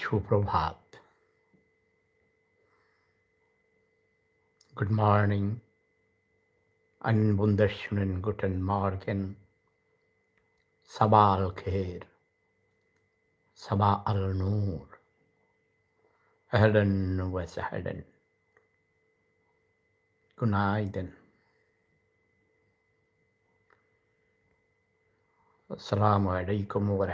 সুপ্রভাত Good morning, einen wunderschönen guten Morgen, Sabah al-Khair, Sabah al-Noor, Ahlan wa sahlan, Günaydın. Assalamu alaikum wa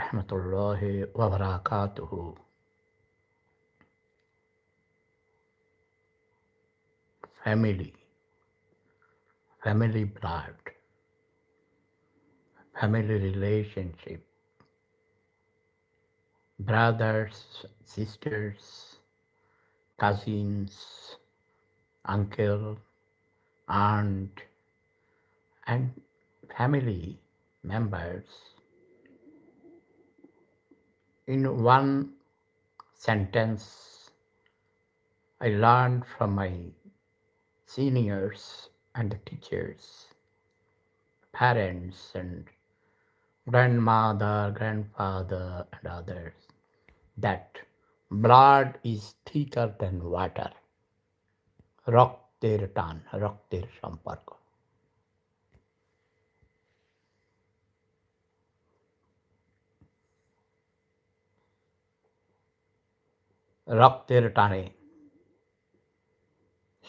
Family, family blood, family relationship, brothers, sisters, cousins, uncle, aunt, and family members. In one sentence I learned from my seniors and teachers, parents and grandmother, grandfather and others that blood is thicker than water. রক্তের টান রক্তের সম্পর্ক রক্তের টানে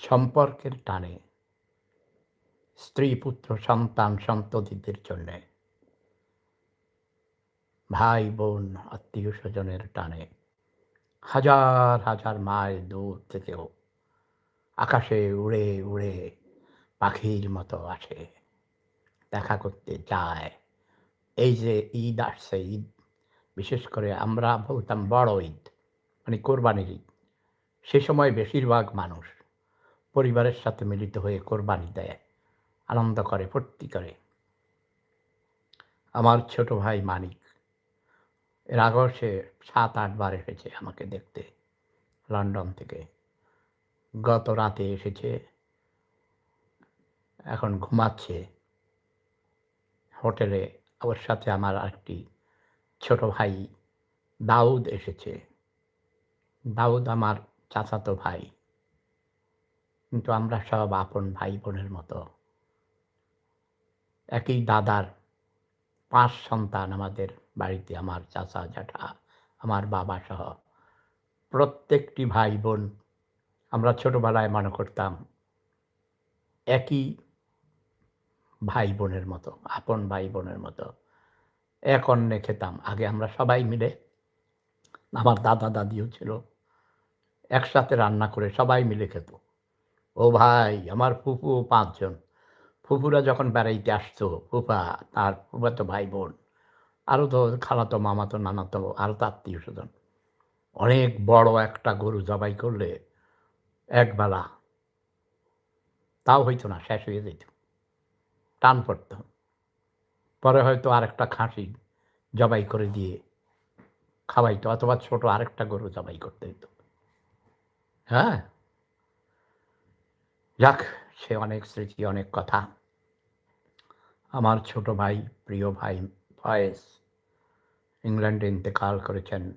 সম্পর্কের টানে। স্ত্রী পুত্র সন্তান, সন্ততিদের জন্যে। ভাই বোন আত্মীয় স্বজনের টানে। হাজার হাজার মাইল দূর থেকেও আকাশে উড়ে উড়ে পাখির মতো আসে। দেখা করতে যায়। এই যে ঈদ আসছে, ঈদ, বিশেষ করে আমরা বলতাম বড় ঈদ মানে কোরবানির ঈদ। সে সময় বেশিরভাগ মানুষ পরিবারের সাথে মিলিত হয়ে কোরবানি দেয়, আনন্দ করে, ফুর্তি করে। আমার ছোট ভাই মানিক, এর আগেও সে সাত আটবার এসেছে আমাকে দেখতে লন্ডন থেকে। গত রাতে এসেছে, এখন ঘুমাচ্ছে। হোটেলে ওর সাথে আমার একটি ছোট ভাই দাউদ এসেছে। দাউদ আমার চাচাতো ভাই। কিন্তু আমরা সব আপন ভাই বোনের মতো। একই দাদার পাঁচ সন্তান আমাদের বাড়িতে, আমার চাচা, জ্যাঠা, আমার বাবা সহ। প্রত্যেকটি ভাই বোন আমরা ছোটবেলায় মনে করতাম একই ভাই বোনের মতো, আপন ভাই বোনের মতো। এক অন্যে খেতাম, আগে আমরা সবাই মিলে। আমার দাদা দাদিও ছিল। একসাথে রান্না করে সবাই মিলে খেত। ও ভাই, আমার ফুফু পাঁচজন। ফুফুরা যখন বেড়াইতে আসতো, ফুফা, তার ফুফাতো ভাই বোন আরও তো খালাতো, মামাতো, নানাতো আরও তো আত্মীয় স্বজন অনেক বড় একটা গরু জবাই করলে একবেলা তাও হইতো না, শেষ হয়ে যেত। টান পড়তো। পরে হয়তো আরেকটা খাসি জবাই করে দিয়ে খাওয়াইতো, অথবা ছোট আরেকটা গরু জবাই করতে হইতো। হ্যাঁ? যাক, সে অনেক স্মৃতি, অনেক কথা। আমার ছোট ভাই, প্রিয় ভাই ফয়েজ ইংল্যান্ডে ইন্তেকাল করেছেন।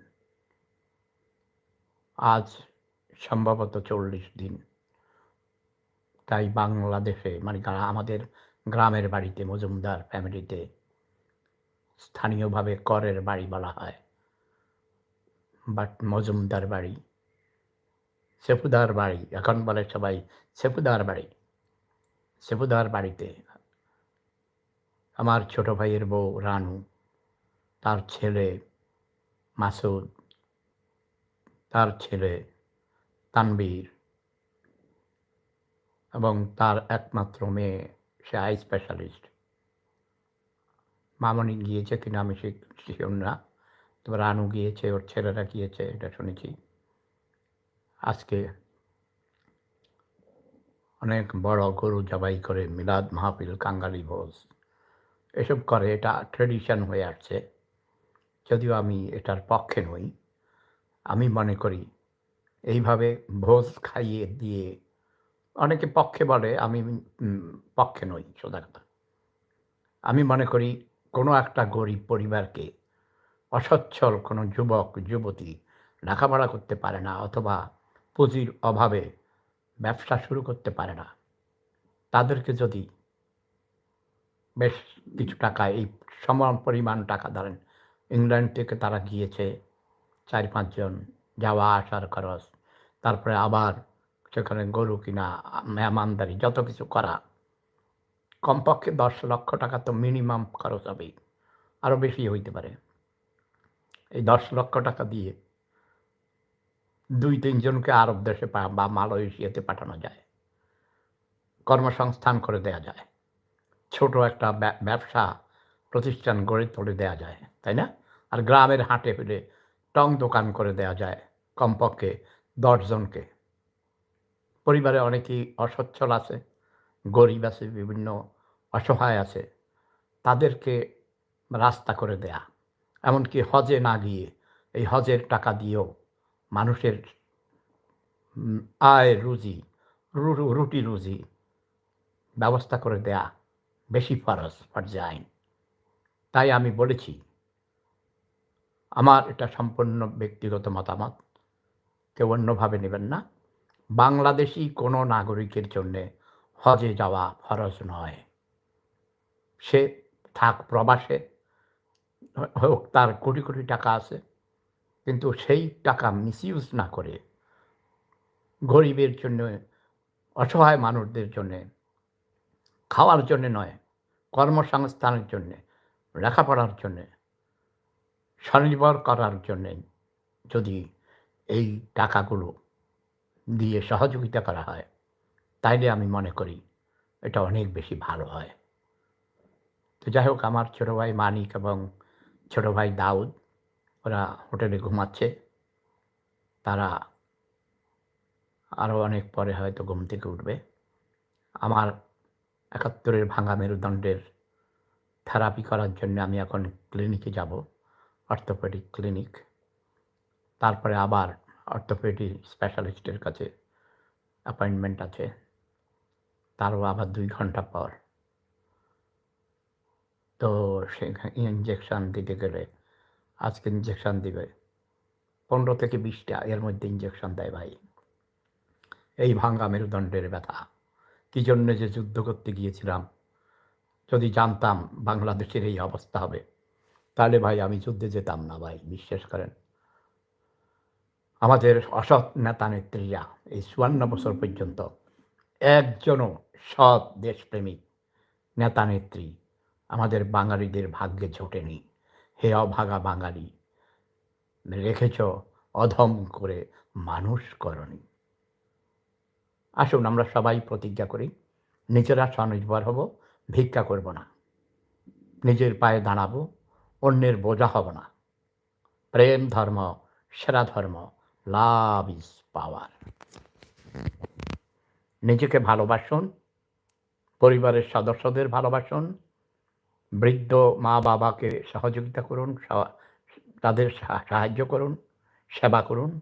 আজ সম্ভবত চল্লিশ দিন। তাই বাংলাদেশে মানে আমাদের গ্রামের বাড়িতে, মজুমদার ফ্যামিলিতে স্থানীয়ভাবে করের বাড়ি বলা হয়। বাট মজুমদার বাড়ি সেপুদার বাড়ি, এখন বলে সবাই সেপুদার বাড়ি। সেপুদার বাড়িতে আমার ছোট ভাইয়ের বউ রানু, তার ছেলে মাসুদ, তার ছেলে তানবীর এবং তার একমাত্র মেয়ে, সে আই স্পেশালিস্ট মামনি গিয়েছে কিনা আমি শিওর না। তবে রানু গিয়েছে, ওর ছেলেরা গিয়েছে, এটা শুনেছি। আজকে অনেক বড় গরু জবাই করে মিলাদ মাহফিল কাঙ্গালি ভোজ, এসব করে, এটা ট্রেডিশন হয়ে আসছে। যদিও আমি এটার পক্ষে নই, আমি মনে করি এইভাবে ভোজ খাইয়ে দিয়ে অনেকে পক্ষে বলে, আমি পক্ষে নই, সোজা কথা। আমি মনে করি কোনো একটা গরিব পরিবারকে অসচ্ছল কোনো যুবক, যুবতী লেখাপড়া করতে পারে না, অথবা পুঁজির অভাবে ব্যবসা শুরু করতে পারে না। তাদেরকে যদি বেশ কিছু টাকা, এই সমান পরিমাণ টাকা ধরেন, ইংল্যান্ড থেকে তারা গিয়েছে, চার পাঁচজন যাওয়া আসার খরচ, তারপরে আবার সেখানে গরু কিনা, মেহমানদারি, যত কিছু করা, কমপক্ষে দশ লক্ষ টাকা তো মিনিমাম খরচ হবেই আরও বেশি হইতে পারে। এই দশ লক্ষ টাকা দিয়ে দুই তিনজনকে আরব দেশে বা মালয়েশিয়াতে পাঠানো যায়। কর্মসংস্থান করে দেয়া যায়। ছোট একটা ব্যবসা প্রতিষ্ঠান গড়ে তুলে দেয়া যায়, তাই না? আর গ্রামের হাটে ফেলে টং দোকান করে দেয়া যায় কমপক্ষে দশজনকে পরিবারে অনেকেই অসচ্ছল আছে, গরিব আছে, বিভিন্ন অসহায় আছে। তাদেরকে রাস্তা করে দেয়া। এমনকি হজে না গিয়ে এই হজের টাকা দিয়েও মানুষের আয় রুজি রুটি রুজি ব্যবস্থা করে দেয়া বেশি ফরজ ফরজে আইন তাই আমি বলেছি, আমার এটা সম্পূর্ণ ব্যক্তিগত মতামত, কেউ অন্যভাবে নেবেন না। বাংলাদেশি কোনো নাগরিকের জন্যে হজে যাওয়া ফরজ নয়। সে থাক প্রবাসে, হোক তার কোটি কোটি টাকা আছে কিন্তু সেই টাকা মিসইউজ না করে গরিবের জন্য, অসহায় মানুষদের জন্যে, খাওয়ার জন্যে নয়, কর্মসংস্থানের জন্যে, লেখাপড়ার জন্যে, স্বনির্ভর করার জন্যে যদি এই টাকাগুলো দিয়ে সহযোগিতা করা হয়, তাইলে আমি মনে করি এটা অনেক বেশি ভালো হয়। তো যাই হোক, আমার ছোটো ভাই মানিক এবং ছোটো ভাই দাউদ ওরা হোটেলে ঘুমাচ্ছে। তারা আরও অনেক পরে হয়তো ঘুম থেকে উঠবে। আমার একাত্তরের ভাঙা মেরুদণ্ডের থেরাপি করার জন্য আমি এখন ক্লিনিকে যাব, অর্থোপেডিক ক্লিনিক। তারপরে আবার অর্থোপেডিক স্পেশালিস্টের কাছে অ্যাপয়েন্টমেন্ট আছে। তারও আবার দুই ঘণ্টা পর। তো সেখানে ইঞ্জেকশন দিতে গেলে আজকে ইঞ্জেকশন দিবে। পনেরো থেকে বিশটা এর মধ্যে ইঞ্জেকশন দেয় ভাই। এই ভাঙ্গা মেরুদণ্ডের ব্যথা। কী জন্য যে যুদ্ধ করতে গিয়েছিলাম? যদি জানতাম বাংলাদেশের এই অবস্থা হবে, তাহলে ভাই আমি যুদ্ধে যেতাম না ভাই, বিশ্বাস করেন। আমাদের অসৎ নেতা নেত্রীরা এই চুয়ান্ন বছর পর্যন্ত একজনও সৎ দেশপ্রেমিক নেতা নেত্রী আমাদের বাঙালিদের ভাগ্যে জোটেনি হে অভাগা বাঙালি। রেখেছ অধম করে মানুষ করনি আসুন আমরা সবাই প্রতিজ্ঞা করি, নিজেরা স্বনির্ভর হব, ভিক্ষা করব না। নিজের পায়ে দাঁড়াবো, অন্যের বোঝা হব না। প্রেম ধর্ম, সেরা ধর্ম, লাভ ইজ পাওয়ার। নিজেকে ভালোবাসুন, পরিবারের সদস্যদের ভালোবাসুন বৃদ্ধ মা বাবাকে সহযোগিতা করুন তাদের সাহায্য করুন, সেবা করুন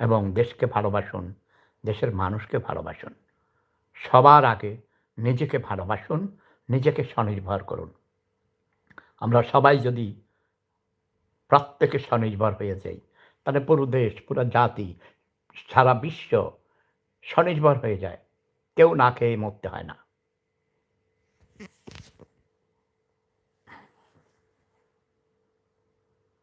এবং দেশকে ভালোবাসুন, দেশের মানুষকে ভালোবাসুন। সবার আগে নিজেকে ভালোবাসুন, নিজেকে স্বনির্ভর করুন। আমরা সবাই যদি প্রত্যেকে স্বনির্ভর হয়ে যাই, তাহলে পুরো দেশ, পুরো জাতি, সারা বিশ্ব স্বনির্ভর হয়ে যায়। কেউ না খেয়ে মরতে হয় না।